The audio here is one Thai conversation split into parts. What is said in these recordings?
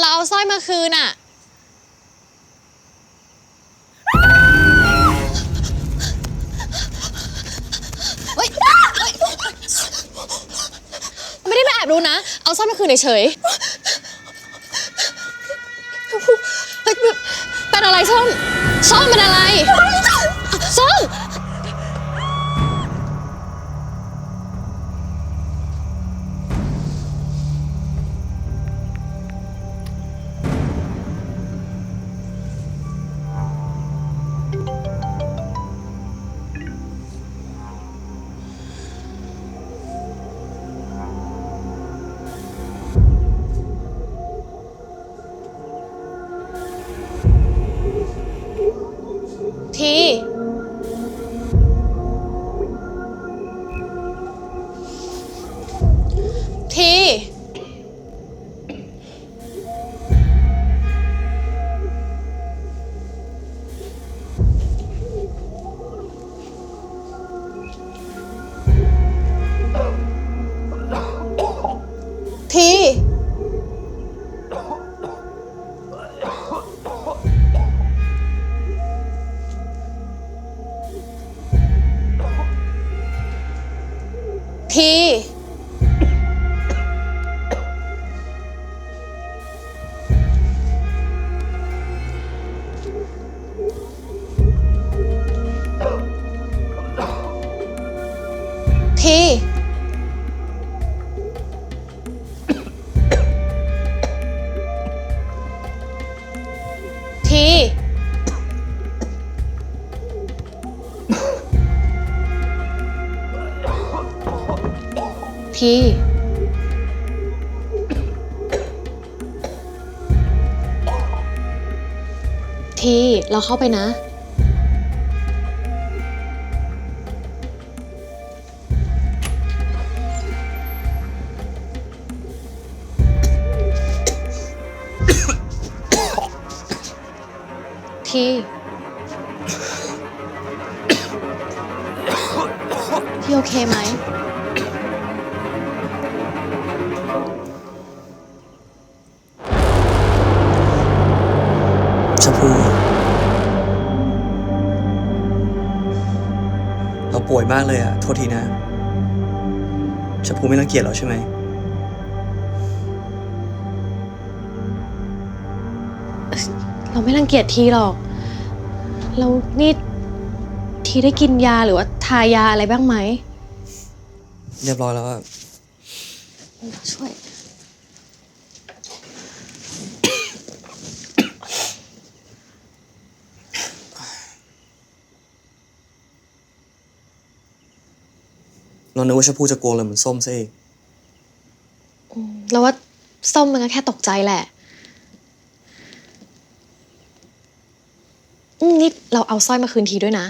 เราเอาสร้อยมาคืนอะเฮ้ยเฮ้ยไม่ได้มาแอบดูนะ เอาสร้อยมาคืนเฉยๆเฮ้ยเป็นอะไรส้มส้มเป็นอะไรส้ ทีทีที ที ทีเราเข้าไปนะ ที พี่โอเคไหม ชมพู เราป่วยมากเลยอะโทษทีนะ ชมพูไม่รังเกียจเราใช่ไหม เราไม่รังเกียจทีหรอก เรานี่ทีได้กินยาหรือว่าทายาอะไรบ้างไหม เรียบร้อยแล้วอะช่วย เรานึกว่าชมพูจะกลัวเลยเหมือนส้มซะเองเราว่าส้มมันก็แค่ตกใจแหละอืมนี่เราเอาสร้อยมาคืนทีด้วยนะ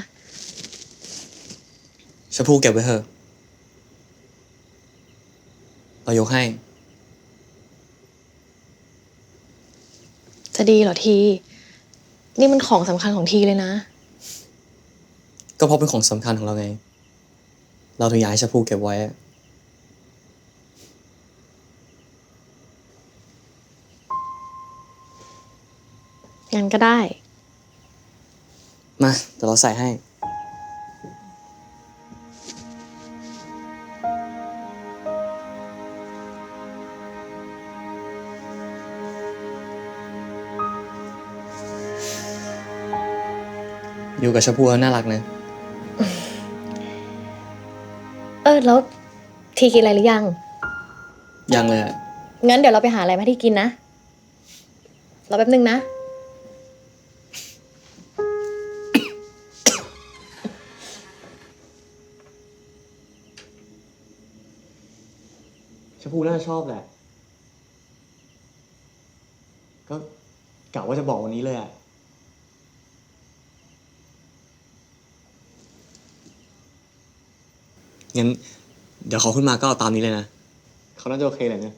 ชมพูเก็บไว้เถอะเรายกให้ จะดีเหรอที นี่มันของสำคัญของทีเลยนะ ก็เพราะเป็นของสำคัญของเราไง เราถึงอยากให้ชมพูเก็บไว้อะงั้นก็ได้ มาเดี๋ยวเราใส่ให้ อยู่กับชมพูแล้วน่ารักนะ อแล้วทีกินอะไรหรือยัง ยังเลยอะงั้นเดี๋ยวเราไปหาอะไรมาให้ทีกินนะรอแป๊บนึงนะ ชมพูน่าชอบแหละ ก็กะว่าจะบอกวันนี้เลยอะ งั้นเดี๋ยวเขาขึ้นมาก็เอาตามนี้เลยนะเขาน่าจะโอเคแหละเนี่ย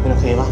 เป็นโอเคปะ